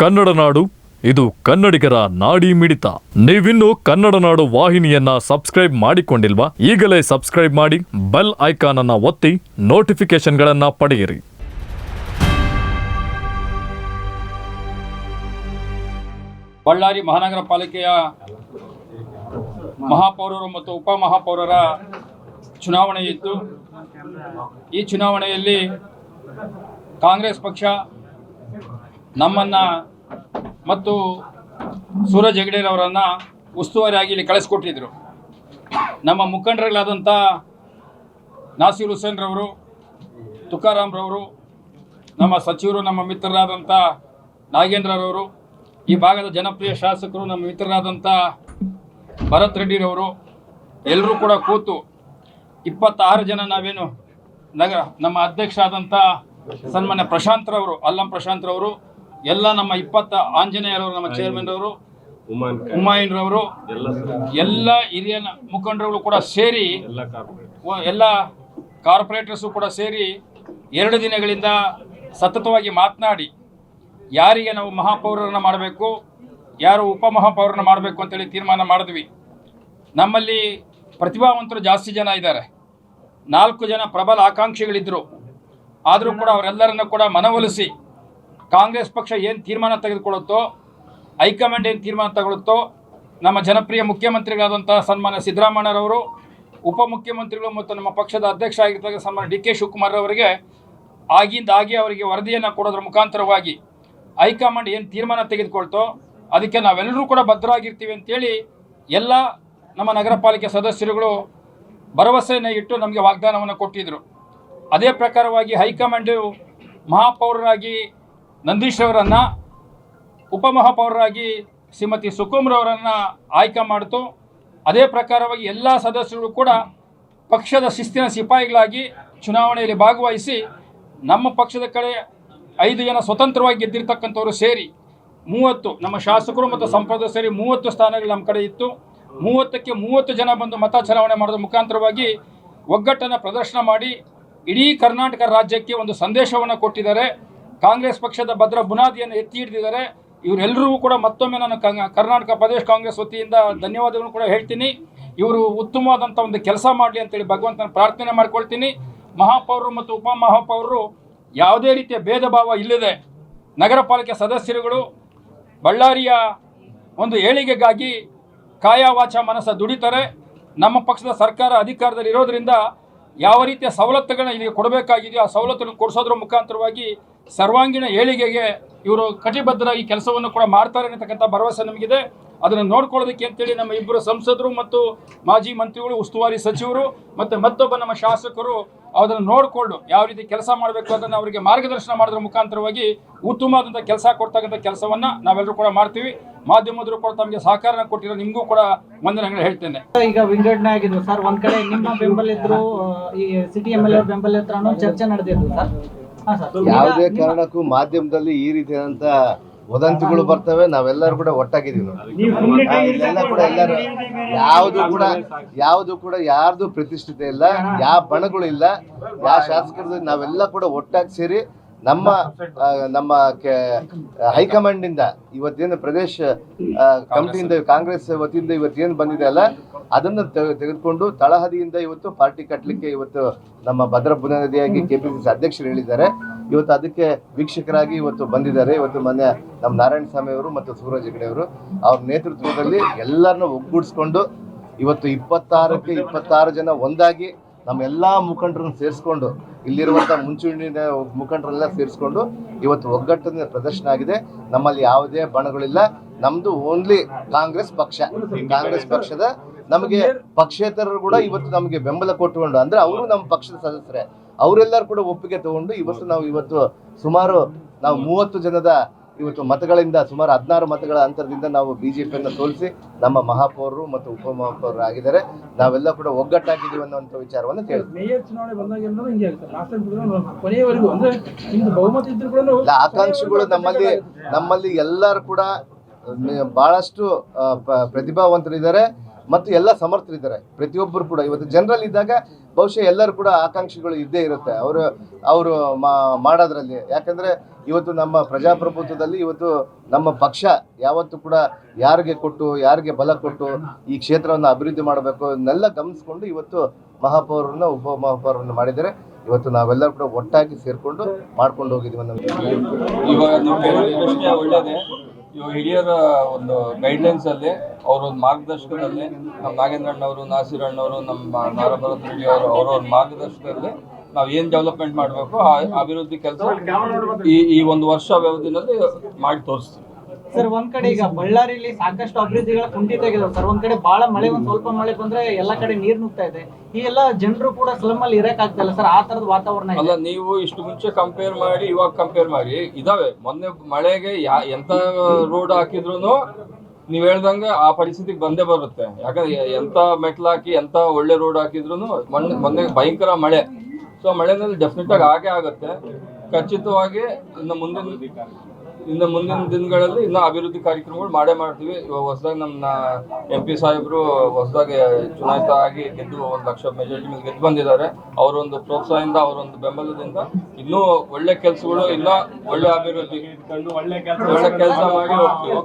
ಕನ್ನಡ ನಾಡು, ಇದು ಕನ್ನಡಿಗರ ನಾಡಿ ಮಿಡಿತ. ನೀವಿನ್ನು ಕನ್ನಡ ನಾಡು ವಾಹಿನಿಯನ್ನ ಸಬ್ಸ್ಕ್ರೈಬ್ ಮಾಡಿಕೊಂಡಿಲ್ವಾ? ಈಗಲೇ ಸಬ್ಸ್ಕ್ರೈಬ್ ಮಾಡಿ, ಬೆಲ್ ಐಕಾನ್ ಅನ್ನ ಒತ್ತಿ ನೋಟಿಫಿಕೇಶನ್ಗಳನ್ನ ಪಡೆಯಿರಿ. ಬಳ್ಳಾರಿ ಮಹಾನಗರ ಪಾಲಿಕೆಯ ಮಹಾಪೌರರು ಮತ್ತು ಉಪಮಹಾಪೌರರ ಚುನಾವಣೆ ಇತ್ತು. ಈ ಚುನಾವಣೆಯಲ್ಲಿ ಕಾಂಗ್ರೆಸ್ ಪಕ್ಷ ನಮ್ಮನ್ನು ಮತ್ತು ಸೂರಜ್ ಹೆಗಡೆರವರನ್ನು ಉಸ್ತುವಾರಿಯಾಗಿ ಇಲ್ಲಿ ಕಳಿಸ್ಕೊಟ್ಟಿದ್ರು. ನಮ್ಮ ಮುಖಂಡರುಗಳಾದಂಥ ನಾಸೀರ್ ಹುಸೇನ್ ರವರು ತುಕಾರಾಮ್ ರವರು ನಮ್ಮ ಸಚಿವರು, ನಮ್ಮ ಮಿತ್ರರಾದಂಥ ನಾಗೇಂದ್ರರವರು, ಈ ಭಾಗದ ಜನಪ್ರಿಯ ಶಾಸಕರು, ನಮ್ಮ ಮಿತ್ರರಾದಂಥ ಭರತ್ ರೆಡ್ಡಿರವರು ಎಲ್ಲರೂ ಕೂಡ ಕೂತು ಇಪ್ಪತ್ತಾರು ಜನ ನಾವೇನು ನಗರ ನಮ್ಮ ಅಧ್ಯಕ್ಷ ಆದಂಥ ಸನ್ಮಾನ್ಯ ಪ್ರಶಾಂತ್ರವರು ಅಲ್ಲಂ ಪ್ರಶಾಂತ್ರವರು ಎಲ್ಲ ನಮ್ಮ ಇಪ್ಪತ್ತ ಆಂಜನೇಯರವರು ನಮ್ಮ ಚೇರ್ಮನ್ ಅವರು ರವರು ಎಲ್ಲ ಹಿರಿಯ ಮುಖಂಡರುಗಳು ಕೂಡ ಸೇರಿ ಎಲ್ಲ ಕಾರ್ಪೊರೇಟರ್ಸು ಕೂಡ ಸೇರಿ ಎರಡು ದಿನಗಳಿಂದ ಸತತವಾಗಿ ಮಾತನಾಡಿ ಯಾರಿಗೆ ನಾವು ಮಹಾಪೌರರನ್ನ ಮಾಡಬೇಕು ಯಾರು ಉಪಮಹಾಪೌರನ ಮಾಡಬೇಕು ಅಂತೇಳಿ ತೀರ್ಮಾನ ಮಾಡಿದ್ವಿ. ನಮ್ಮಲ್ಲಿ ಪ್ರತಿಭಾವಂತರು ಜಾಸ್ತಿ ಜನ ಇದ್ದಾರೆ. ನಾಲ್ಕು ಜನ ಪ್ರಬಲ ಆಕಾಂಕ್ಷಿಗಳಿದ್ದರು ಆದರೂ ಕೂಡ ಅವರೆಲ್ಲರನ್ನು ಕೂಡ ಮನವೊಲಿಸಿ ಕಾಂಗ್ರೆಸ್ ಪಕ್ಷ ಏನು ತೀರ್ಮಾನ ತೆಗೆದುಕೊಳ್ಳುತ್ತೋ, ಹೈಕಮಾಂಡ್ ಏನು ತೀರ್ಮಾನ ತಗೊಳ್ಳುತ್ತೋ, ನಮ್ಮ ಜನಪ್ರಿಯ ಮುಖ್ಯಮಂತ್ರಿಗಳಾದಂಥ ಸನ್ಮಾನ್ಯ ಸಿದ್ದರಾಮಯ್ಯರವರು ಉಪಮುಖ್ಯಮಂತ್ರಿಗಳು ಮತ್ತು ನಮ್ಮ ಪಕ್ಷದ ಅಧ್ಯಕ್ಷ ಆಗಿರ್ತಕ್ಕಂಥ ಸನ್ಮಾನ್ಯ ಡಿ ಕೆ ಶಿವಕುಮಾರ್ ಅವರಿಗೆ ಆಗಿಂದಾಗೆ ಅವರಿಗೆ ವರದಿಯನ್ನು ಕೊಡೋದ್ರ ಮುಖಾಂತರವಾಗಿ ಹೈಕಮಾಂಡ್ ಏನು ತೀರ್ಮಾನ ತೆಗೆದುಕೊಳ್ತೋ, ಅದಕ್ಕೆ ನಾವೆಲ್ಲರೂ ಕೂಡ ಭದ್ರಾಗಿರ್ತೀವಿ ಅಂತೇಳಿ ಎಲ್ಲ ನಮ್ಮ ನಗರ ಪಾಲಿಕೆ ಸದಸ್ಯರುಗಳು ಭರವಸೆಯನ್ನು ಇಟ್ಟು ನಮಗೆ ವಾಗ್ದಾನವನ್ನು ಕೊಟ್ಟಿದ್ದರು ಅದೇ ಪ್ರಕಾರವಾಗಿ ಹೈಕಮಾಂಡು ಮಹಾಪೌರರಾಗಿ ನಂದೀಶ್ ಅವರನ್ನು ಉಪಮಹಾಪೌರರಾಗಿ ಶ್ರೀಮತಿ ಸುಕುಮ್ರವರನ್ನು ಆಯ್ಕೆ ಮಾಡಿತು. ಅದೇ ಪ್ರಕಾರವಾಗಿ ಎಲ್ಲ ಸದಸ್ಯರು ಕೂಡ ಪಕ್ಷದ ಶಿಸ್ತಿನ ಸಿಪಾಯಿಗಳಾಗಿ ಚುನಾವಣೆಯಲ್ಲಿ ಭಾಗವಹಿಸಿ ನಮ್ಮ ಪಕ್ಷದ ಕಡೆ ಐದು ಜನ ಸ್ವತಂತ್ರವಾಗಿ ಗೆದ್ದಿರ್ತಕ್ಕಂಥವರು ಸೇರಿ ಮೂವತ್ತು ನಮ್ಮ ಶಾಸಕರು ಮತ್ತು ಸಂಸದರು ಸೇರಿ ಮೂವತ್ತು ಸ್ಥಾನಗಳು ನಮ್ಮ ಕಡೆ ಇತ್ತು. ಮೂವತ್ತಕ್ಕೆ ಮೂವತ್ತು ಜನ ಬಂದು ಮತ ಚಲಾವಣೆ ಮಾಡೋದ್ರ ಮುಖಾಂತರವಾಗಿ ಒಗ್ಗಟ್ಟನ್ನು ಪ್ರದರ್ಶನ ಮಾಡಿ ಇಡೀ ಕರ್ನಾಟಕ ರಾಜ್ಯಕ್ಕೆ ಒಂದು ಸಂದೇಶವನ್ನು ಕೊಟ್ಟಿದ್ದಾರೆ. ಕಾಂಗ್ರೆಸ್ ಪಕ್ಷದ ಭದ್ರ ಬುನಾದಿಯನ್ನು ಎತ್ತಿ ಹಿಡಿದಿದ್ದಾರೆ. ಇವರೆಲ್ಲರಿಗೂ ಕೂಡ ಮತ್ತೊಮ್ಮೆ ನಾನು ಕರ್ನಾಟಕ ಪ್ರದೇಶ ಕಾಂಗ್ರೆಸ್ ವತಿಯಿಂದ ಧನ್ಯವಾದಗಳನ್ನು ಕೂಡ ಹೇಳ್ತೀನಿ. ಇವರು ಉತ್ತಮವಾದಂಥ ಒಂದು ಕೆಲಸ ಮಾಡಲಿ ಅಂತೇಳಿ ಭಗವಂತನ ಪ್ರಾರ್ಥನೆ ಮಾಡ್ಕೊಳ್ತೀನಿ. ಮಹಾಪೌರರು ಮತ್ತು ಉಪಮಹಾಪೌರರು ಯಾವುದೇ ರೀತಿಯ ಭೇದ ಭಾವ ಇಲ್ಲದೆ ನಗರ ಪಾಲಿಕೆ ಸದಸ್ಯರುಗಳು ಬಳ್ಳಾರಿಯ ಒಂದು ಏಳಿಗೆಗಾಗಿ ಕಾಯವಾಚ ಮನಸ್ಸ ದುಡಿತಾರೆ. ನಮ್ಮ ಪಕ್ಷದ ಸರ್ಕಾರ ಅಧಿಕಾರದಲ್ಲಿ ಇರೋದ್ರಿಂದ ಯಾವ ರೀತಿಯ ಸವಲತ್ತುಗಳನ್ನ ಇಲ್ಲಿಗೆ ಕೊಡಬೇಕಾಗಿದೆಯೋ ಆ ಸವಲತ್ತನ್ನು ಕೊಡಿಸೋದ್ರ ಮುಖಾಂತರವಾಗಿ ಸರ್ವಾಂಗೀಣ ಏಳಿಗೆಗೆ ಇವರು ಕಟಿಬದ್ಧರಾಗಿ ಕೆಲಸವನ್ನು ಕೂಡ ಮಾಡ್ತಾರೆ ಅನ್ನತಕ್ಕಂಥ ಭರವಸೆ ನಮಗಿದೆ. ಅದನ್ನು ನೋಡ್ಕೊಳ್ಳೋದಕ್ಕೆ ಅಂತೇಳಿ ನಮ್ಮ ಇಬ್ಬರು ಸಂಸದರು ಮತ್ತು ಮಾಜಿ ಮಂತ್ರಿಗಳು ಉಸ್ತುವಾರಿ ಸಚಿವರು ಮತ್ತು ಮತ್ತೊಬ್ಬ ನಮ್ಮ ಶಾಸಕರು ಅದನ್ನು ನೋಡಿಕೊಂಡು ಯಾವ ರೀತಿ ಕೆಲಸ ಮಾಡಬೇಕು ಅದನ್ನು ಅವರಿಗೆ ಮಾರ್ಗದರ್ಶನ ಮಾಡಿದ್ರ ಮುಖಾಂತರವಾಗಿ ಉತ್ತಮವಾದಂಥ ಕೆಲಸ ಕೊಡ್ತಕ್ಕಂಥ ಕೆಲಸವನ್ನು ನಾವೆಲ್ಲರೂ ಕೂಡ ಮಾಡ್ತೀವಿ. ಮಾಧ್ಯಮದರು ಕೂಡ ತಮಗೆ ಸಹಕಾರ ಕೊಟ್ಟಿರೋ ನಿಮಗೂ ಕೂಡ ವಂದನೆಗಳು ಹೇಳ್ತೇನೆ. ಈಗ ವಿಂಗಡಣೆ ಆಗಿದ್ರು ಸರ್ ಒಂದ್ ಕಡೆ ನಿಮ್ಮ ಬೆಂಬಲಿದ್ರು ಆ, ಈ ಸಿಟಿ ಎಂ ಎಲ್ ಹತ್ರ ಚರ್ಚೆ ನಡೆದಿದ್ದು ಸರ್? ಹಾ ಸರ್. ಯಾವುದೇ ಕಾರಣಕ್ಕೂ ಮಾಧ್ಯಮದಲ್ಲಿ ಈ ರೀತಿಯಾದಂತ ವದಂತಿಗಳು ಬರ್ತವೆ ನಾವೆಲ್ಲರೂ ಕೂಡ ಒಟ್ಟಾಗಿದ್ದೀವಿ ನೋಡಿ. ಕೂಡ ಎಲ್ಲರೂ ಯಾವುದು ಕೂಡ ಯಾವುದು ಕೂಡ ಯಾರ್ದು ಪ್ರತಿಷ್ಠಿತ ಇಲ್ಲ ಯಾವ ಬಣಗಳು ಇಲ್ಲ ಯಾವ ಶಾಸಕರದ್ದು ನಾವೆಲ್ಲ ಕೂಡ ಒಟ್ಟಾಗಿ ಸೇರಿ ನಮ್ಮ ನಮ್ಮ ಹೈಕಮಾಂಡ್ ಇಂದ ಇವತ್ತೇನು ಪ್ರದೇಶ ಆ, ಕಮಿಟಿಯಿಂದ ಕಾಂಗ್ರೆಸ್. ವತಿಯಿಂದ ಇವತ್ತೇನು ಬಂದಿದೆ ಅಲ್ಲ ಅದನ್ನು ತೆಗೆ- ತೆಗೆದುಕೊಂಡು ತಳಹದಿಯಿಂದ ಇವತ್ತು ಪಾರ್ಟಿ ಕಟ್ಟಲಿಕ್ಕೆ ಇವತ್ತು ನಮ್ಮ ಭದ್ರ ಬುನಾದಿಯಾಗಿ ಕೆಪಿಸಿಸಿ ಅಧ್ಯಕ್ಷರು ಹೇಳಿದ್ದಾರೆ. ಇವತ್ತು ಅದಕ್ಕೆ ವೀಕ್ಷಕರಾಗಿ ಇವತ್ತು ಬಂದಿದ್ದಾರೆ. ಇವತ್ತು ಮೊನ್ನೆ ನಮ್ಮ ನಾರಾಯಣ ಸ್ವಾಮಿ ಅವರು ಮತ್ತು ಸೂರಜ್ ಹೆಗಡೆ ಅವರು. ಅವ್ರ ನೇತೃತ್ವದಲ್ಲಿ ಎಲ್ಲರನ್ನ ಒಗ್ಗೂಡಿಸ್ಕೊಂಡು ಇವತ್ತು ಇಪ್ಪತ್ತಾರಕ್ಕೆ ಇಪ್ಪತ್ತಾರು ಜನ ಒಂದಾಗಿ ನಮ್ಮ ಎಲ್ಲಾ ಮುಖಂಡರನ್ನು ಸೇರಿಸ್ಕೊಂಡು ಇಲ್ಲಿರುವಂತ ಮುಂಚೂಣಿನ ಮುಖಂಡರೆಲ್ಲ ಸೇರಿಸ್ಕೊಂಡು ಇವತ್ತು ಒಗ್ಗಟ್ಟಿನ ಪ್ರದರ್ಶನ ಆಗಿದೆ. ನಮ್ಮಲ್ಲಿ ಯಾವುದೇ ಬಣಗಳಿಲ್ಲ. ನಮ್ದು ಓನ್ಲಿ ಕಾಂಗ್ರೆಸ್ ಪಕ್ಷ. ಕಾಂಗ್ರೆಸ್ ಪಕ್ಷದ ನಮಗೆ ಪಕ್ಷೇತರರು ಕೂಡ ಇವತ್ತು ನಮಗೆ ಬೆಂಬಲ ಕೊಟ್ಟುಕೊಂಡು, ಅಂದ್ರೆ ಅವರು ನಮ್ಮ ಪಕ್ಷದ ಸದಸ್ಯರೇ. ಅವರೆಲ್ಲರೂ ಕೂಡ ಒಪ್ಪಿಗೆ ತಗೊಂಡು ಇವತ್ತು ನಾವು ಇವತ್ತು ಸುಮಾರು ನಾವು ಮೂವತ್ತು ಜನದ ಇವತ್ತು ಮತಗಳಿಂದ ಸುಮಾರು ಹದಿನಾರು ಮತಗಳ ಅಂತರದಿಂದ ನಾವು ಬಿಜೆಪಿಯನ್ನು ಸೋಲಿಸಿ ನಮ್ಮ ಮಹಾಪೌರರು ಮತ್ತು ಉಪಮಹಾಪೌರರು ಆಗಿದ್ದಾರೆ. ನಾವೆಲ್ಲ ಕೂಡ ಒಗ್ಗಟ್ಟಾಗಿದ್ದೀವಿ ಅನ್ನುವಂಥ ವಿಚಾರವನ್ನು ತಿಳಿಸ್ತೀವಿ ಆಕಾಂಕ್ಷೆಗಳು ನಮ್ಮಲ್ಲಿ ನಮ್ಮಲ್ಲಿ ಎಲ್ಲರೂ ಕೂಡ ಬಹಳಷ್ಟು ಪ್ರತಿಭಾವಂತರಿದ್ದಾರೆ. ಮತ್ತು ಎಲ್ಲ ಸಮರ್ಥರಿದ್ದಾರೆ. ಪ್ರತಿಯೊಬ್ಬರು ಕೂಡ. ಇವತ್ತು ಜನರಲ್ಲಿ ಇದ್ದಾಗ ಬಹುಶಃ ಎಲ್ಲರೂ ಕೂಡ ಆಕಾಂಕ್ಷಿಗಳು ಇದ್ದೇ ಇರುತ್ತೆ. ಅವರು ಅವರು ಮಾಡೋದ್ರಲ್ಲಿ. ಯಾಕಂದರೆ ಇವತ್ತು ನಮ್ಮ ಪ್ರಜಾಪ್ರಭುತ್ವದಲ್ಲಿ ಇವತ್ತು ನಮ್ಮ ಪಕ್ಷ ಯಾವತ್ತೂ ಕೂಡ ಯಾರಿಗೆ ಕೊಟ್ಟು, ಯಾರಿಗೆ ಬಲ ಕೊಟ್ಟು ಈ ಕ್ಷೇತ್ರವನ್ನು ಅಭಿವೃದ್ಧಿ ಮಾಡಬೇಕು ಇದನ್ನೆಲ್ಲ ಗಮನಿಸ್ಕೊಂಡು ಇವತ್ತು ಮಹಾಪೌರನ್ನ ಉಪ ಮಹಾಪೌರನ್ನ ಮಾಡಿದ್ದಾರೆ. ಇವತ್ತು ನಾವೆಲ್ಲರೂ ಕೂಡ ಒಟ್ಟಾಗಿ ಸೇರಿಕೊಂಡು ಮಾಡ್ಕೊಂಡು ಹೋಗಿದ್ದೀವಿ ನಮ್ಮ ಇವಾಗ ಒಳ್ಳೇದೇ. ಇವಾಗ ಹಿರಿಯರ ಒಂದು ಗೈಡ್ಲೈನ್ಸ್ ಅಲ್ಲಿ ಮಾರ್ಗದರ್ಶಕದಲ್ಲಿ ಒಂದು ಮಾರ್ಗದರ್ಶನದಲ್ಲಿ ನಮ್ಮ ನಾಗೇಂದ್ರಣ್ಣವರು ನಾಸೀರ್ ಅಣ್ಣವರು ನಮ್ಮ ನಾರಭರತ್ ರೆಡ್ಡಿ ಅವರು ಅವರ ಮಾರ್ಗದರ್ಶಕದಲ್ಲಿ ಮಾರ್ಗದರ್ಶನದಲ್ಲಿ ನಾವು ಏನ್ ಡೆವಲಪ್ಮೆಂಟ್ ಮಾಡಬೇಕು ಆ ಅಭಿವೃದ್ಧಿ ಕೆಲಸ ಈ ಈ ಒಂದು ವರ್ಷ ವ್ಯವಧಿನಲ್ಲಿ ಮಾಡಿ ತೋರಿಸ್ತೀವಿ. ಸರ್ ಒಂದ್ ಕಡೆ ಈಗ ಬಳ್ಳಾರಿಯಲ್ಲಿ ಸಾಕಷ್ಟು ಅಭಿವೃದ್ಧಿಗಳ ಕುಂಠಿತ ಆಗಿದೆ. ಸರ್ ಒಂದ್ ಕಡೆ ಬಹಳ ಮಳೆ ಒಂದ್ ಸ್ವಲ್ಪ ಮಳೆ ಬಂದ್ರೆ ಎಲ್ಲಾ ಕಡೆ ನೀರ್ ನುಗ್ತಾ ಇದೆ. ಈ ಎಲ್ಲ ಜನರು ಕೂಡ ಸ್ಲಮ್ ಅಲ್ಲಿ ಇರಕ್ ಆಗ್ತಾ ಇಲ್ಲ ಸರ್ ಆ ತರದ ವಾತಾವರಣ ಅಲ್ಲ ನೀವು ಇಷ್ಟು ಮುಂಚೆ ಕಂಪೇರ್ ಮಾಡಿ ಇವಾಗ ಕಂಪೇರ್ ಮಾಡಿ ಇದಾವೆ. ಮೊನ್ನೆ ಮಳೆಗೆ ಯಾ ಎಂತ ರೋಡ್ ಹಾಕಿದ್ರು ನೀವ್ ಹೇಳ್ದಂಗೆ ಆ ಪರಿಸ್ಥಿತಿಗೆ ಬಂದೇ ಬರುತ್ತೆ. ಯಾಕಂದ್ರೆ ಎಂತ ಮೆಟ್ಲು ಹಾಕಿ, ಎಂತ ಒಳ್ಳೆ ರೋಡ್ ಹಾಕಿದ್ರು ಮೊನ್ನೆ ಮೊನ್ನೆ ಭಯಂಕರ ಮಳೆ. ಸೊ ಮಳೆನಲ್ಲಿ ಡೆಫಿನೆಟ್ ಆಗಿ ಆಗೇ ಆಗುತ್ತೆ. ಖಚಿತವಾಗಿ ಇನ್ನು ಮುಂದಿನ ಇನ್ನು ಮುಂದಿನ ದಿನಗಳಲ್ಲಿ ಇನ್ನು ಅಭಿವೃದ್ಧಿ ಕಾರ್ಯಕ್ರಮಗಳು ಮಾಡೇ ಮಾಡ್ತೀವಿ. ಇವಾಗ ಹೊಸದಾಗಿ ನಮ್ಮ ಎಂ ಪಿ ಸಾಹೇಬರು ಹೊಸದಾಗಿ ಚುನಾಯಿತ ಆಗಿ ಗೆದ್ದು ಒಂದು ಲಕ್ಷ ಮೆಜಾರಿಟಿ ಮೇಲೆ ಗೆದ್ದು ಬಂದಿದ್ದಾರೆ. ಅವರೊಂದು ಪ್ರೋತ್ಸಾಹದಿಂದ ಅವರೊಂದು ಬೆಂಬಲದಿಂದ ಇನ್ನೂ ಒಳ್ಳೆ ಕೆಲಸಗಳು ಇಲ್ಲ ಒಳ್ಳೆ ಅಭಿವೃದ್ಧಿ. ಒಳ್ಳೆ ಕೆಲಸ ಮಾಡಿ ಹೋಗ್ತೀವಿ.